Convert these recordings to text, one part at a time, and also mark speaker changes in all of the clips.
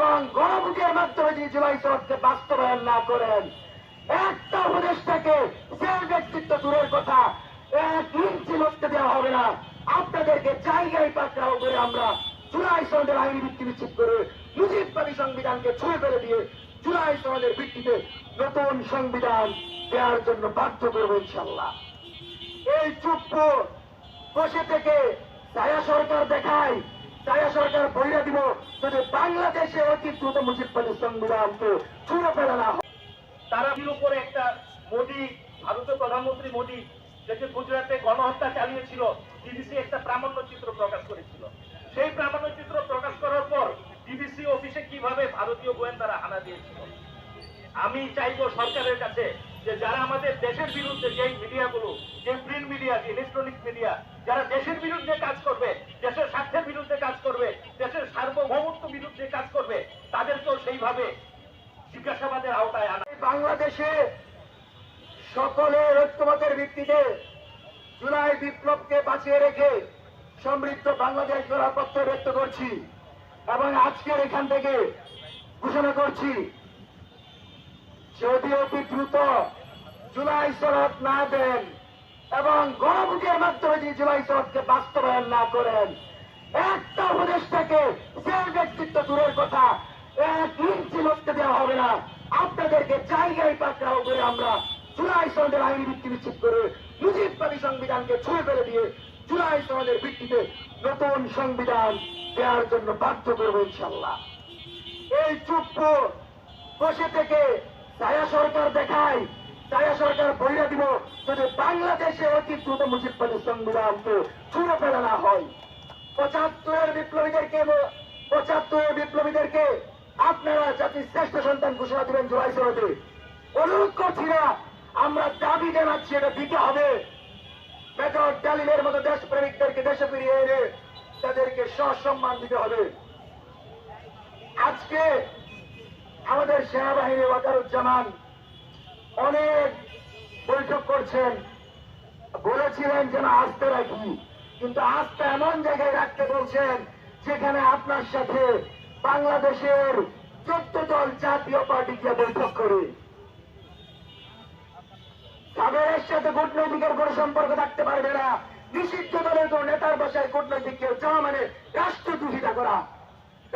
Speaker 1: এবং গণভোটের মাধ্যমে যদি জুলাই সনদকে বাস্তবায়ন না করেন, একটা উপদেশটাকে যে ব্যক্তিত্ব দূরের কথা এক ইঞ্চি লড়তে দেওয়া হবে না। আপনাদেরকে জায়গায় পাকড়াও করে আমরা জুলাই সনদের আইনি ভিত্তি নিশ্চিত করে মুজিববাদী সংবিধানকে ছুঁয়ে ফেলে দিয়ে জুলাই সনদের ভিত্তিতে নতুন সংবিধান দেওয়ার জন্য বাধ্য করব ইনশাল্লাহ এই চুপ বসে থেকে ছায়া সরকার দেখায় ছায়া সরকার বইরা দিব যদি বাংলাদেশে অতি দ্রুত মুজিববাদী সংবিধানকে ছুঁড়ে ফেলা না হয়।
Speaker 2: তারা উপরে একটা মোদি, ভারতের প্রধানমন্ত্রী মোদি যে গুজরাটে গণহত্যা চালিয়েছিল, বিবিসি একটা প্রামাণ্য চিত্র প্রকাশ করেছিল। সেই প্রামাণ্য চিত্র প্রকাশ করার পর বিবিসি অফিসে কীভাবে ভারতীয় গোয়েন্দারা হানা দিয়েছিল? আমি চাইব সরকারের কাছে যে যারা আমাদের দেশের বিরুদ্ধে যে মিডিয়াগুলো, যে প্রিন্ট মিডিয়া যে ইলেকট্রনিক মিডিয়া যারা দেশের বিরুদ্ধে কাজ করবে, দেশের স্বার্থের বিরুদ্ধে কাজ করবে, দেশের সার্বভৌমত্ব বিরুদ্ধে কাজ করবে, তাদেরকেও সেইভাবে জিজ্ঞাসাবাদের আওতায় আনা।
Speaker 1: বাংলাদেশে সকলের ঐক্যমতের ভিত্তিতে জুলাই বিপ্লবকে বাঁচিয়ে রেখে সমৃদ্ধ বাংলাদেশ গড়ার পত্র ব্যক্ত করছি এবং আজকের এখান থেকে ঘোষণা করছি যদি অতি দ্রুত জুলাই সনদ না দেন এবং গণভোটের মাধ্যমে যদি জুলাই সনদকে বাস্তবায়ন না করেন, একটা উপদেশটাকে যে ব্যক্তিত্ব দূরের কথা এক ইঞ্চি লড়তে দেওয়া হবে না। আপনাদেরকে জায়গায় পাকড়াও করে আমরা জুলাই সনদের আইনি ভিত্তি নিশ্চিত করে মুজিববাদী সংবিধানকে ছুঁয়ে ফেলে দিয়ে জুলাই সনদের ভিত্তিতে নতুন সংবিধান দেওয়ার জন্য বাধ্য করব ইনশাল্লাহ। এই চুপ বসে থেকে ছায়া সরকার দেখায় ছায়া সরকার বইরা দিব, যদি বাংলাদেশে অতি দ্রুত মুজিববাদী সংবিধানকে ছুঁড়ে ফেলা না হয়। পঁচাত্তরের বিপ্লবীদেরকে পঁচাত্তরের বিপ্লবীদেরকে আপনারা জাতির শ্রেষ্ঠ সন্তান ঘোষণা দিবেন জুলাই সনদে। অনুরোধ করছি না, আমরা দাবি জানাচ্ছি এটা দিতে হবে। মেজর ডালিলের মতো দেশ দেশপ্রেমিকদেরকে দেশে ফিরিয়ে এনে তাদেরকে সসম্মান দিতে হবে। আজকে আমাদের সেনাবাহিনী ওয়াকারুজ্জামান অনেক বৈঠক করছেন। বলেছিলেন যেন আস্তে রাখি, কিন্তু আস্থা এমন জায়গায় রাখতে বলছেন যেখানে আপনার সাথে বাংলাদেশের চোদ্দ দল জাতীয় পার্টি গিয়ে বৈঠক করে। তাদের সাথে কূটনৈতিকের কোন সম্পর্ক থাকতে পারবে না। নিষিদ্ধ দলের কোন নেতার বাসায় কূটনৈতিক কেউ যাওয়া মানে রাষ্ট্রদ্রোহিতা করা।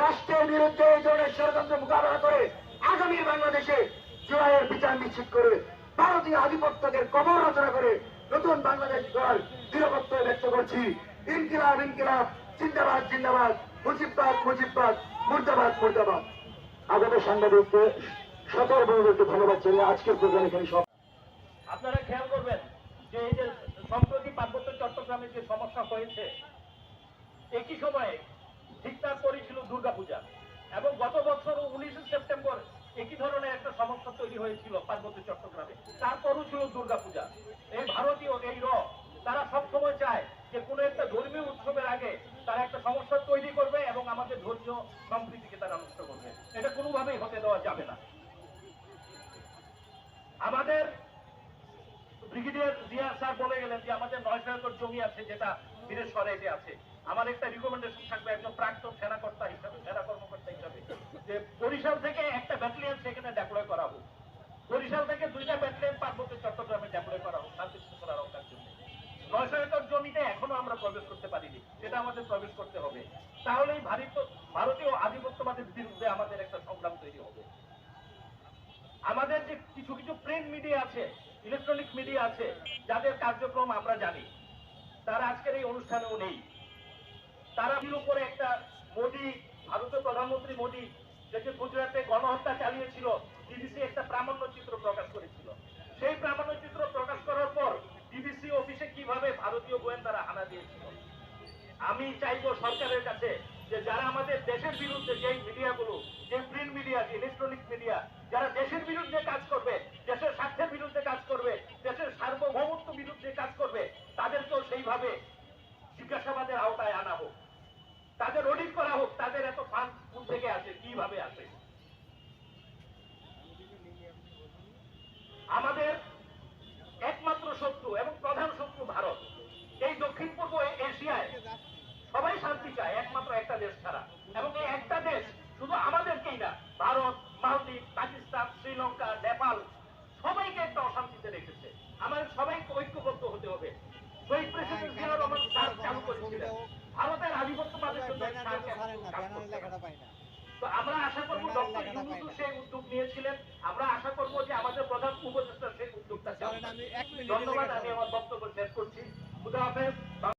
Speaker 1: রাষ্ট্রের বিরুদ্ধে এই ধরনের ষড়যন্ত্র মোকাবেলা করে আগামীর বাংলাদেশে জুলাইয়ের বিচার নিশ্চিত করে ভারতীয় আধিপত্যকে কবর রচনা করে নতুন বাংলাদেশ দল দৃঢ়পত্র ব্যক্ত করছি। ইনকিলাব ইনকিলাব, জিন্দাবাদ জিন্দাবাদ, মুজিববাদ মুজিববাদ, মুর্দাবাদ মুর্দাবাদ। আগত সাংবাদিককে সকল বন্ধুদেরকে ধন্যবাদ জানিয়ে আজকের প্রোগ্রাম এখানে সব
Speaker 2: আপনারা খেয়াল করবেন যে এই যে সম্প্রতি পার্বত্য চট্টগ্রামের যে সমস্যা হয়েছে, একই সময়ে তৈরি হয়েছিল পার্বত্য চট্টগ্রামে। তারপরও ছিল দুর্গাপূজা। এই ভারতীয়, এই র তারা সবসময় চায় যে কোনো একটা ধর্মীয় উৎসবের আগে তারা একটা সমস্যা তৈরি করবে এবং আমাদের ধৈর্য সম্প্রীতিকে তারা নষ্ট করবে। এটা কোনোভাবেই হতে দেওয়া যাবে না। আমাদের ব্রিগেডিয়ার জিয়া স্যার বলে গেলেন যে আমাদের নয়শো একর জমি আছে যেটা বীরের সরাইতে আছে। আমার একটা রিকমেন্ডেশন থাকবে একজন প্রাক্তন সেনাকর্তা হিসাবে, সেনা কর্মকর্তা হিসাবে, যে বরিশাল থেকে একটা ব্যাটালিয়ন সেখানে ডেপ্লয় করা হোক। থেকে দুইটা ব্যাটালিয়ন পার্বত্য চট্টগ্রামে ডেপ্লয় করা হোক শান্তি শৃঙ্খলা রক্ষার জন্য নয়শো একর জমিতে এখনও আমরা প্রবেশ করতে পারিনি, সেটা আমাদের প্রবেশ করতে হবে। ভারত ভারতীয় আধিপত্যবাদের বিরুদ্ধে আমাদের একটা সংগ্রাম তৈরি হবে। আমাদের যে কিছু কিছু প্রিন্ট মিডিয়া আছে ইলেকট্রনিক মিডিয়া আছে, যাদের কার্যক্রম আমরা জানি, তারা আজকের এই অনুষ্ঠানেও নেই। তারা উপরে একটা মোদি ভারতের প্রধানমন্ত্রী মোদি যে গুজরাটে গণহত্যা চালিয়েছিল বিবিসি একটা প্রামাণ্য চিত্র প্রকাশ করেছিল। সেই প্রামাণ্য চিত্র প্রকাশ করার পর বিবিসি অফিসে কীভাবে ভারতীয় গোয়েন্দারা হানা দিয়েছিল? আমি চাইব সরকারের কাছে যে যারা আমাদের দেশের বিরুদ্ধে যে মিডিয়াগুলো, যে প্রিন্ট মিডিয়া যে ইলেকট্রনিক মিডিয়া যারা দেশের বিরুদ্ধে কাজ করবে, দেশের স্বার্থের বিরুদ্ধে কাজ করবে, দেশের সার্বভৌমত্ব বিরুদ্ধে কাজ করবে, তাদেরকেও সেইভাবে জিজ্ঞাসাবাদের আওতায় আনা হোক। তাদের অডিট করা হোক, তাদের এত ফান্ড কোন থেকে আসে, কীভাবে আসে? এশিয়ায় সবাই শান্তি চায় একমাত্র একটা দেশ ছাড়া। এবং এই একটা দেশ শুধু আমাদেরকেই না ভারত মালদ্বীপ পাকিস্তান শ্রীলঙ্কা নেপাল সবাইকে একটা অশান্তিতে রেখেছে। আমাদের সবাইকে ঐক্যবদ্ধ হতে হবে। শহীদ প্রেসিডেন্ট জিয়া রহমান চালু করেছিলেন। ভারতের আধিপত্যবাদের জন্য